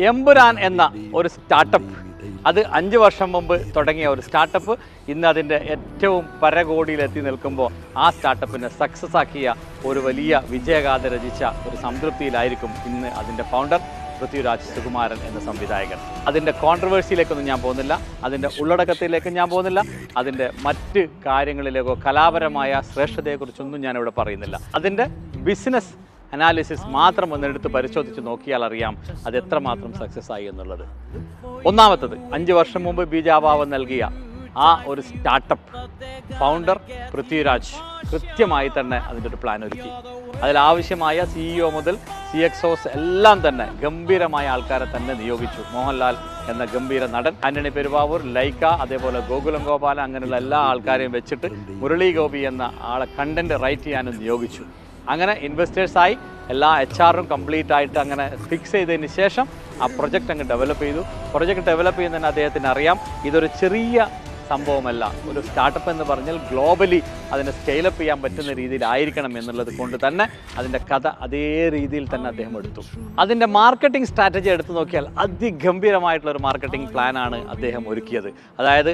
എമ്പുരാൻ എന്ന ഒരു സ്റ്റാർട്ടപ്പ്. അത് അഞ്ച് വർഷം മുമ്പ് തുടങ്ങിയ ഒരു സ്റ്റാർട്ടപ്പ്. ഇന്ന് അതിന്റെ ഏറ്റവും പരകോടിയിലെത്തി നിൽക്കുമ്പോൾ ആ സ്റ്റാർട്ടപ്പിനെ സക്സസ് ആക്കിയ ഒരു വലിയ വിജയഗാഥ രചിച്ച ഒരു സംതൃപ്തിയിലായിരിക്കും ഇന്ന് അതിന്റെ ഫൗണ്ടർ പൃഥ്വിരാജ് സുകുമാരൻ എന്ന സംവിധായകൻ. അതിന്റെ കോൺട്രവേഴ്സിയിലേക്കൊന്നും ഞാൻ പോകുന്നില്ല. അതിന്റെ ഉള്ളടക്കത്തിലേക്ക് ഞാൻ പോകുന്നില്ല. അതിന്റെ മറ്റ് കാര്യങ്ങളിലേക്കോ കലാപരമായ ശ്രേഷ്ഠതയെക്കുറിച്ചൊന്നും ഞാനിവിടെ പറയുന്നില്ല. അതിന്റെ ബിസിനസ് അനാലിസിസ് മാത്രം ഒന്നെടുത്ത് പരിശോധിച്ച് നോക്കിയാൽ അറിയാം അത് എത്രമാത്രം സക്സസ് ആയി എന്നുള്ളത്. ഒന്നാമത്തത് അഞ്ച് വർഷം മുമ്പ് ബീജാഭാവം നൽകിയ ആ ഒരു സ്റ്റാർട്ടപ്പ് ഫൗണ്ടർ പൃഥ്വിരാജ് കൃത്യമായി തന്നെ അതിന്റെ ഒരു പ്ലാൻ ഒരുക്കി. അതിലാവശ്യമായ സിഇഒ മുതൽ സി എക്സോസ് എല്ലാം തന്നെ ഗംഭീരമായ ആൾക്കാരെ തന്നെ നിയോഗിച്ചു. മോഹൻലാൽ എന്ന ഗംഭീര നടൻ ആന്റണി പെരുവാവൂർ ലൈക്ക അതേപോലെ ഗോകുലം ഗോപാല അങ്ങനെയുള്ള എല്ലാ ആൾക്കാരെയും വെച്ചിട്ട് മുരളി ഗോപി എന്ന ആളെ കണ്ടന്റ് റൈറ്റ് ചെയ്യാനും നിയോഗിച്ചു. അങ്ങനെ ഇൻവെസ്റ്റേഴ്സായി എല്ലാ എച്ച് ആറും കംപ്ലീറ്റ് ആയിട്ട് അങ്ങനെ ഫിക്സ് ചെയ്തതിന് ശേഷം ആ പ്രൊജക്റ്റ് അങ്ങ് ഡെവലപ്പ് ചെയ്തു. പ്രൊജക്റ്റ് ഡെവലപ്പ് ചെയ്യുന്നതിന് അദ്ദേഹത്തിന് അറിയാം. ഇതൊരു ചെറിയ സംഭവമല്ല. ഒരു സ്റ്റാർട്ടപ്പ് എന്ന് പറഞ്ഞാൽ ഗ്ലോബലി അതിനെ സ്കെയിലപ്പ് ചെയ്യാൻ പറ്റുന്ന രീതിയിലായിരിക്കണം എന്നുള്ളത് കൊണ്ട് തന്നെ അതിന്റെ കഥ അതേ രീതിയിൽ തന്നെ അദ്ദേഹം എടുത്തു. അതിന്റെ മാർക്കറ്റിംഗ് സ്ട്രാറ്റജി എടുത്തു നോക്കിയാൽ അതിഗംഭീരമായിട്ടുള്ള ഒരു മാർക്കറ്റിംഗ് പ്ലാനാണ് അദ്ദേഹം ഒരുക്കിയത്. അതായത്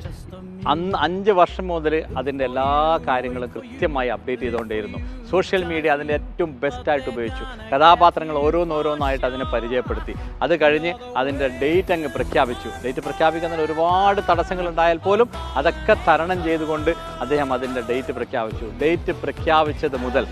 അന്ന് അഞ്ച് വർഷം മുതൽ അതിന്റെ എല്ലാ കാര്യങ്ങളും കൃത്യമായി അപ്ഡേറ്റ് ചെയ്തുകൊണ്ടേയിരുന്നു. സോഷ്യൽ മീഡിയ അതിന്റെ ഏറ്റവും ബെസ്റ്റായിട്ട് ഉപയോഗിച്ചു. കഥാപാത്രങ്ങൾ ഓരോന്നോരോന്നായിട്ട് അതിനെ പരിചയപ്പെടുത്തി. അത് കഴിഞ്ഞ് അതിന്റെ ഡേറ്റ് അങ്ങ് പ്രഖ്യാപിച്ചു. ഡേറ്റ് പ്രഖ്യാപിക്കുന്നതിന് ഒരുപാട് തടസ്സങ്ങൾ ഉണ്ടായാൽ പോലും അതൊക്കെ തരണം ചെയ്തുകൊണ്ട് അദ്ദേഹം അതിന്റെ ഡേറ്റ് പ്രഖ്യാപിച്ചു. ഡേറ്റ് പ്രഖ്യാപിച്ചത് മുതൽ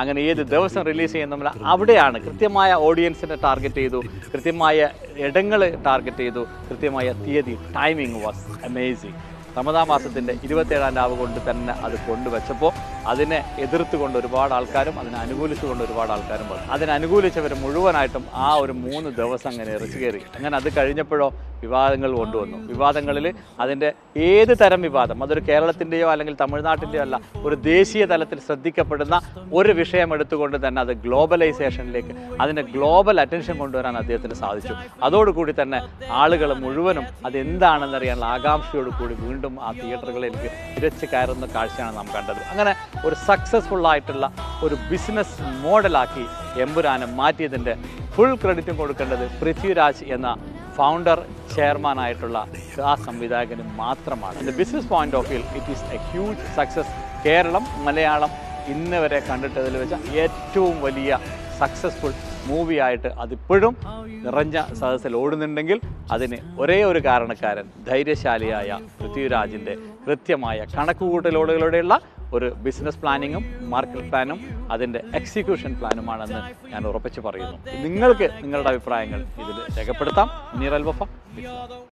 അങ്ങനെ ഏത് ദിവസം റിലീസ് ചെയ്യുന്ന അവിടെയാണ് കൃത്യമായ ഓഡിയൻസിനെ ടാർഗറ്റ് ചെയ്തു കൃത്യമായ ഇടങ്ങൾ ടാർഗറ്റ് ചെയ്തു കൃത്യമായ തീയതി ടൈമിംഗ് വാസ് അമേസിങ് റമദാ മാസത്തിന്റെ ഇരുപത്തേഴാം രാവ് കൊണ്ട് തന്നെ അത് കൊണ്ടുവച്ചപ്പോൾ അതിനെ എതിർത്തുകൊണ്ട് ഒരുപാട് ആൾക്കാരും അതിനെ അനുകൂലിച്ചുകൊണ്ട് ഒരുപാട് ആൾക്കാരും വന്നു. അതിനെ അനുകൂലിച്ചവർ മുഴുവനായിട്ടും ആ ഒരു മൂന്ന് ദിവസം അങ്ങനെ ഇറച്ചു കയറി. അങ്ങനെ അത് കഴിഞ്ഞപ്പോഴോ വിവാദങ്ങൾ കൊണ്ടുവന്നു. വിവാദങ്ങളിൽ അതിന്റെ ഏത് തരം വിവാദം? അതൊരു കേരളത്തിന്റെയോ അല്ലെങ്കിൽ തമിഴ്നാട്ടിന്റെയോ അല്ല ഒരു ദേശീയ തലത്തിൽ ശ്രദ്ധിക്കപ്പെടുന്ന ഒരു വിഷയം എടുത്തുകൊണ്ട് തന്നെ അത് ഗ്ലോബലൈസേഷനിലേക്ക് അതിന്റെ ഗ്ലോബൽ അറ്റൻഷൻ കൊണ്ടുവരാൻ അദ്ദേഹത്തിന് സാധിച്ചു. അതോടുകൂടി തന്നെ ആളുകൾ മുഴുവനും അതെന്താണെന്നറിയാനുള്ള ആകാംക്ഷയോട് കൂടി വീണ്ടും ആ തിയേറ്ററുകളിലേക്ക് തിരച്ചു കയറുന്ന കാഴ്ചയാണ് നാം കണ്ടത്. അങ്ങനെ ഒരു സക്സസ്ഫുൾ ആയിട്ടുള്ള ഒരു ബിസിനസ് മോഡലാക്കി എമ്പുരാനെ മാറ്റിയതിന്റെ ഫുൾ ക്രെഡിറ്റും കൊടുക്കേണ്ടത് പൃഥ്വിരാജ് എന്ന ഫൗണ്ടർ ചെയർമാൻ ആയിട്ടുള്ള ആ സംവിധായകന് മാത്രമാണ്. The business point of view it is a huge success Keralam Malayalam ഇന്ന് വരെ കണ്ടിട്ടതിൽ വെച്ച ഏറ്റവും വലിയ സക്സസ്ഫുൾ മൂവിയായിട്ട് അതിപ്പോഴും നിറഞ്ഞ സദസ്സിൽ ഓടുന്നുണ്ടെങ്കിൽ അതിന് ഒരേ ഒരു കാരണക്കാരൻ ധൈര്യശാലിയായ പൃഥ്വിരാജിന്റെ കൃത്യമായ കണക്കുകൂട്ടലോടുകളുടെയുള്ള ഒരു ബിസിനസ് പ്ലാനിങ്ങും മാർക്കറ്റ് പ്ലാനും അതിന്റെ എക്സിക്യൂഷൻ പ്ലാനുമാണെന്ന് ഞാൻ ഉറപ്പിച്ച് പറയുന്നു. നിങ്ങൾക്ക് നിങ്ങളുടെ അഭിപ്രായങ്ങൾ ഇതിൽ രേഖപ്പെടുത്താം. നീറൽ വഫ